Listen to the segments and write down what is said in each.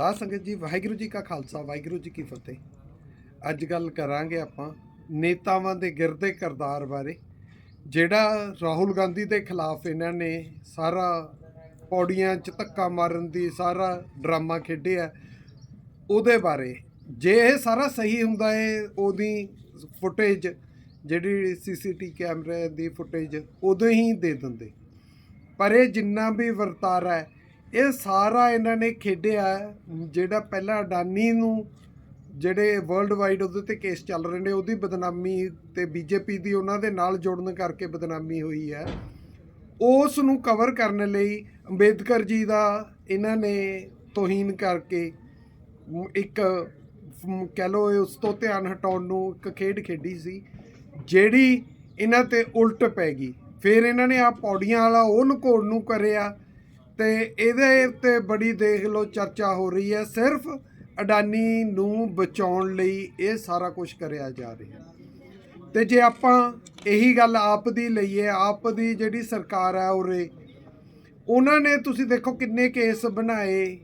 ਸਾਧ ਸੰਗਤ ਜੀ, ਵਾਹਿਗੁਰੂ ਜੀ ਕਾ ਖਾਲਸਾ, ਵਾਹਿਗੁਰੂ ਜੀ ਕੀ ਫਤਿਹ। ਅੱਜ ਗੱਲ ਕਰਾਂਗੇ ਆਪਾਂ ਨੇਤਾਵਾਂ ਦੇ ਗਿਰਦੇ ਕਰਦਾਰ ਬਾਰੇ, ਜਿਹੜਾ ਰਾਹੁਲ ਗਾਂਧੀ ਦੇ ਖਿਲਾਫ ਇਹਨਾਂ ਨੇ ਸਾਰਾ ਪੌੜੀਆਂ 'ਚ ਧੱਕਾ ਮਾਰਨ ਦੀ, ਸਾਰਾ ਡਰਾਮਾ ਖੇਡਿਆ, ਉਹਦੇ ਬਾਰੇ। ਜੇ ਇਹ ਸਾਰਾ ਸਹੀ ਹੁੰਦਾ ਹੈ ਉਹਦੀ ਫੁਟੇਜ, ਜਿਹੜੀ ਸੀਸੀਟੀ ਕੈਮਰੇ ਦੀ ਫੁਟੇਜ ਉਦੋਂ ਹੀ ਦੇ ਦਿੰਦੇ। ਪਰ ਇਹ ਜਿੰਨਾ ਵੀ ਵਰਤਾਰਾ ਹੈ ਇਹ ਸਾਰਾ ਇਹਨਾਂ ਨੇ ਖੇਡਿਆ ਜਿਹੜਾ ਪਹਿਲਾਂ ਅਡਾਨੀ ਨੂੰ ਜਿਹੜੇ ਵਰਲਡ ਵਾਈਡ ਉਹਦੇ ਤੇ ਕੇਸ ਚੱਲ ਰਹੇ ਨੇ, ਉਹਦੀ ਬਦਨਾਮੀ ਤੇ ਬੀਜੇਪੀ ਦੀ ਉਹਨਾਂ ਦੇ ਨਾਲ ਜੁੜਨ ਕਰਕੇ ਬਦਨਾਮੀ ਹੋਈ ਹੈ। ਉਸ ਨੂੰ ਕਵਰ ਕਰਨ ਲਈ ਅੰਬੇਦਕਰ ਜੀ ਦਾ ਇਹਨਾਂ ਨੇ ਤੋਹੀਨ ਕਰਕੇ ਇੱਕ ਕਹਿ ਲਓ ਉਸ ਤੋਂ ਧਿਆਨ ਹਟਾਉਣ ਨੂੰ ਇੱਕ ਖੇਡ ਖੇਡੀ ਸੀ, ਜਿਹੜੀ ਇਹਨਾਂ ਤੇ ਉਲਟ ਪੈ ਗਈ। ਫਿਰ ਇਹਨਾਂ ਨੇ ਆ ਪੌੜੀਆਂ ਵਾਲਾ ਉਹ ਲੁਕੋਣ ਨੂੰ ਕਰਿਆ ਤੇ ਇਹਦੇ ਉੱਤੇ ਬੜੀ ਦੇਖ ਲਓ ਚਰਚਾ ਹੋ ਰਹੀ ਹੈ। ਸਿਰਫ ਅਡਾਨੀ ਨੂੰ ਬਚਾਉਣ ਲਈ ਇਹ ਸਾਰਾ ਕੁਝ ਕਰਿਆ ਜਾ ਰਿਹਾ। ਤੇ ਜੇ ਆਪਾਂ ਇਹੀ ਗੱਲ ਆਪ ਦੀ ਲਈਏ, ਆਪ ਦੀ ਜਿਹੜੀ ਸਰਕਾਰ ਹੈ ਉਰੇ, ਉਹਨਾਂ ਨੇ ਤੁਸੀਂ ਦੇਖੋ ਕਿੰਨੇ ਕੇਸ ਬਣਾਏ,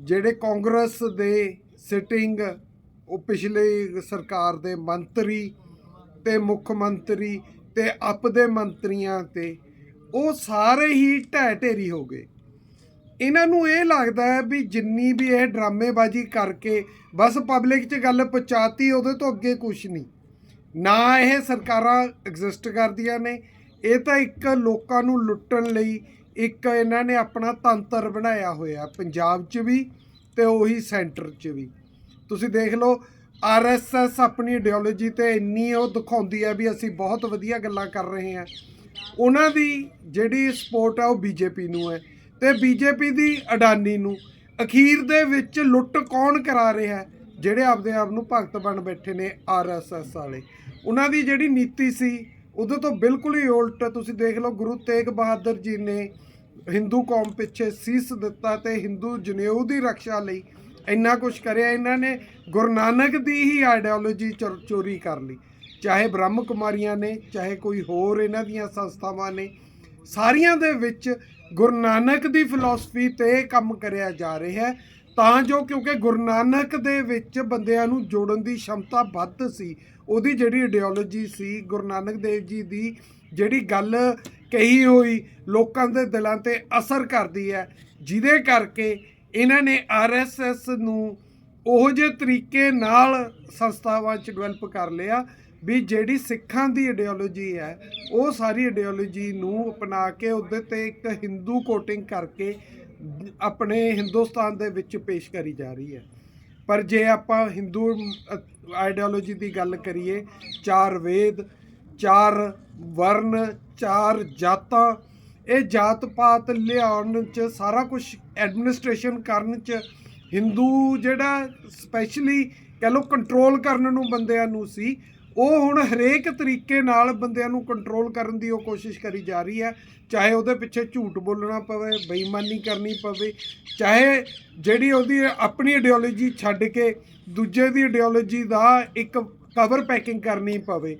ਜਿਹੜੇ ਕਾਂਗਰਸ ਦੇ ਸਿਟਿੰਗ ਉਹ ਪਿਛਲੇ ਸਰਕਾਰ ਦੇ ਮੰਤਰੀ ਤੇ ਮੁੱਖ ਮੰਤਰੀ ਤੇ ਆਪ ਦੇ ਮੰਤਰੀਆਂ ਤੇ। ਉਹ ਸਾਰੇ ਹੀ ਢਹਿ ਢੇਰੀ ਹੋ ਗਏ। ਇਹਨਾਂ ਨੂੰ ਇਹ ਲੱਗਦਾ ਹੈ ਵੀ ਜਿੰਨੀ ਵੀ ਇਹ ਡਰਾਮੇਬਾਜ਼ੀ ਕਰਕੇ ਬਸ ਪਬਲਿਕ 'ਚ ਗੱਲ ਪਹੁੰਚਾਤੀ, ਉਹਦੇ ਤੋਂ ਅੱਗੇ ਕੁਝ ਨਹੀਂ। ਨਾ ਇਹ ਸਰਕਾਰਾਂ ਐਗਜ਼ਿਸਟ ਕਰਦੀਆਂ ਨੇ, ਇਹ ਤਾਂ ਇੱਕ ਲੋਕਾਂ ਨੂੰ ਲੁੱਟਣ ਲਈ ਇੱਕ ਇਹਨਾਂ ਨੇ ਆਪਣਾ ਤੰਤਰ ਬਣਾਇਆ ਹੋਇਆ, ਪੰਜਾਬ 'ਚ ਵੀ ਤੇ ਉਹੀ ਸੈਂਟਰ 'ਚ ਵੀ। ਤੁਸੀਂ ਦੇਖ ਲਓ ਆਰਐਸਐਸ ਆਪਣੀ ਆਈਡੀਓਲੋਜੀ ਤੇ ਇੰਨੀ ਉਹ ਦਿਖਾਉਂਦੀ ਹੈ ਵੀ ਅਸੀਂ ਬਹੁਤ ਵਧੀਆ ਗੱਲਾਂ ਕਰ ਰਹੇ ਹਾਂ। ਉਹਨਾਂ ਦੀ ਜਿਹੜੀ ਸਪੋਰਟ ਆ ਉਹ ਬੀਜੇਪੀ ਨੂੰ ਹੈ ਤੇ ਬੀਜੇਪੀ ਦੀ ਅਡਾਨੀ ਨੂੰ। ਅਖੀਰ ਦੇ ਵਿੱਚ ਲੁੱਟ ਕੌਣ ਕਰਾ ਰਿਹਾ ਜਿਹੜੇ ਆਪਦੇ ਆਪ ਨੂੰ ਭਗਤ ਬਣ ਬੈਠੇ ਨੇ ਆਰਐਸਐਸ ਵਾਲੇ। ਉਹਨਾਂ ਦੀ ਜਿਹੜੀ ਨੀਤੀ ਸੀ, ਉਹਦੇ ਤੋਂ ਬਿਲਕੁਲ ਹੀ ਉਲਟ ਤੁਸੀਂ ਦੇਖ ਲਓ, ਗੁਰੂ ਤੇਗ ਬਹਾਦਰ ਜੀ ਨੇ ਹਿੰਦੂ ਕੌਮ ਪਿੱਛੇ ਸੀਸ ਦਿੱਤਾ ਤੇ ਹਿੰਦੂ ਜਨੇਊ ਦੀ ਰੱਖਿਆ ਲਈ ਇੰਨਾ ਕੁਝ ਕਰਿਆ। ਇਹਨਾਂ ਨੇ ਗੁਰੂ ਨਾਨਕ ਦੀ ਹੀ ਆਈਡੀਓਲੋਜੀ ਚੋਰੀ ਕਰ ਲਈ। ਚਾਹੇ ਬ੍ਰਹਮ ਕੁਮਾਰੀਆਂ ਨੇ, ਚਾਹੇ ਕੋਈ ਹੋਰ ਇਹਨਾਂ ਦੀਆਂ ਸੰਸਥਾਵਾਂ ਨੇ, ਸਾਰੀਆਂ ਦੇ ਵਿੱਚ ਗੁਰੂ ਨਾਨਕ ਦੀ ਫਿਲਾਸਫੀ ਤੇ ਕੰਮ ਕਰਿਆ ਜਾ ਰਿਹਾ ਹੈ। ਤਾਂ ਜੋ ਕਿਉਂਕਿ ਗੁਰੂ ਨਾਨਕ ਦੇ ਵਿੱਚ ਬੰਦਿਆਂ ਨੂੰ ਜੋੜਨ ਦੀ ਸ਼ਮਤਾ ਵੱਧ ਸੀ, ਉਹਦੀ ਜਿਹੜੀ ਆਈਡੀਓਲੋਜੀ ਸੀ, ਗੁਰੂ ਨਾਨਕ ਦੇਵ ਜੀ ਦੀ ਜਿਹੜੀ ਗੱਲ ਕਹੀ ਹੋਈ, ਲੋਕਾਂ ਦੇ ਦਿਲਾਂ ਤੇ ਅਸਰ ਕਰਦੀ ਹੈ, ਜਿਹਦੇ ਕਰਕੇ ਇਹਨਾਂ ਨੇ ਆਰਐਸਐਸ ਨੂੰ ਉਹੋ ਜਿਹੇ ਤਰੀਕੇ ਨਾਲ ਸੰਸਥਾਵਾਂ 'ਚ ਡਿਵੈਲਪ ਕਰ ਲਿਆ ਵੀ ਜਿਹੜੀ ਸਿੱਖਾਂ ਦੀ ਆਈਡੀਓਲੋਜੀ ਹੈ, ਉਹ ਸਾਰੀ ਆਈਡੀਓਲੋਜੀ ਨੂੰ ਅਪਣਾ ਕੇ ਉਹਦੇ ਤੇ ਇੱਕ ਹਿੰਦੂ ਕੋਟਿੰਗ ਕਰਕੇ ਆਪਣੇ ਹਿੰਦੁਸਤਾਨ ਦੇ ਵਿੱਚ ਪੇਸ਼ ਕਰੀ ਜਾ ਰਹੀ ਹੈ। ਪਰ ਜੇ ਆਪਾਂ ਹਿੰਦੂ ਆਈਡੀਓਲੋਜੀ ਦੀ ਗੱਲ ਕਰੀਏ, ਚਾਰ ਵੇਦ, ਚਾਰ ਵਰਨ ਚਾਰ ਜਾਤਾਂ, ਇਹ ਜਾਤ ਪਾਤ ਲਿਆਉਣ ਚ ਸਾਰਾ ਕੁਝ ਐਡਮਿਨਿਸਟ੍ਰੇਸ਼ਨ ਕਰਨ ਚ ਹਿੰਦੂ ਜਿਹੜਾ ਸਪੈਸ਼ਲੀ ਕਹ ਲੋ ਕੰਟਰੋਲ ਕਰਨ ਨੂੰ ਬੰਦਿਆਂ ਨੂੰ ਸੀ, ਉਹ ਹੁਣ ਹਰੇਕ ਤਰੀਕੇ ਨਾਲ ਬੰਦਿਆਂ ਨੂੰ ਕੰਟਰੋਲ ਕਰਨ ਦੀ ਉਹ ਕੋਸ਼ਿਸ਼ ਕਰੀ ਜਾ ਰਹੀ ਹੈ। ਚਾਹੇ ਉਹਦੇ ਪਿੱਛੇ ਝੂਠ ਬੋਲਣਾ ਪਵੇ, ਬੇਈਮਾਨੀ ਕਰਨੀ ਪਵੇ, ਚਾਹੇ ਜਿਹੜੀ ਉਹਦੀ ਆਪਣੀ ਆਈਡੀਓਲੋਜੀ ਛੱਡ ਕੇ ਦੂਜੇ ਦੀ ਆਈਡੀਓਲੋਜੀ ਦਾ ਇੱਕ ਕਵਰ ਪੈਕਿੰਗ ਕਰਨੀ ਪਵੇ,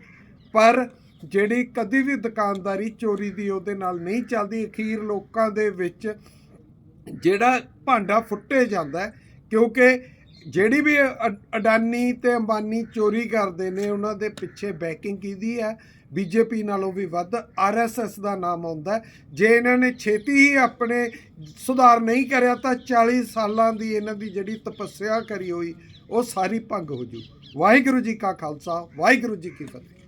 ਪਰ ਜਿਹੜੀ ਕਦੀ ਵੀ ਦੁਕਾਨਦਾਰੀ ਚੋਰੀ ਦੀ ਉਹਦੇ ਨਾਲ ਨਹੀਂ ਚੱਲਦੀ, ਅਖੀਰ ਲੋਕਾਂ ਦੇ ਵਿੱਚ ਜਿਹੜਾ ਭਾਂਡਾ ਫੁੱਟੇ ਜਾਂਦਾ ਕਿਉਂਕਿ ਜਿਹੜੀ ਵੀ ਅ- ਅਡਾਨੀ ਤੇ ਅੰਬਾਨੀ ਚੋਰੀ ਕਰਦੇ ਨੇ, ਉਹਨਾਂ ਦੇ ਪਿੱਛੇ ਬੈਕਿੰਗ ਕੀਦੀ ਹੈ? ਬੀਜੇਪੀ ਨਾਲੋਂ ਵੀ ਵੱਧ ਆਰਐਸਐਸ ਦਾ ਨਾਮ ਆਉਂਦਾ ਜੇ ਇਹਨਾਂ ਨੇ ਛੇਤੀ ਹੀ ਆਪਣੇ ਸੁਧਾਰ ਨਹੀਂ ਕਰਿਆ, ਤਾਂ 40 ਸਾਲਾਂ ਦੀ ਇਹਨਾਂ ਦੀ ਜਿਹੜੀ ਤਪੱਸਿਆ ਕਰੀ ਹੋਈ, ਉਹ ਸਾਰੀ ਭੰਗ ਹੋ ਜੂ। ਵਾਹਿਗੁਰੂ ਜੀ ਕਾ ਖਾਲਸਾ, ਵਾਹਿਗੁਰੂ ਜੀ ਕੀ ਫਤਿਹ।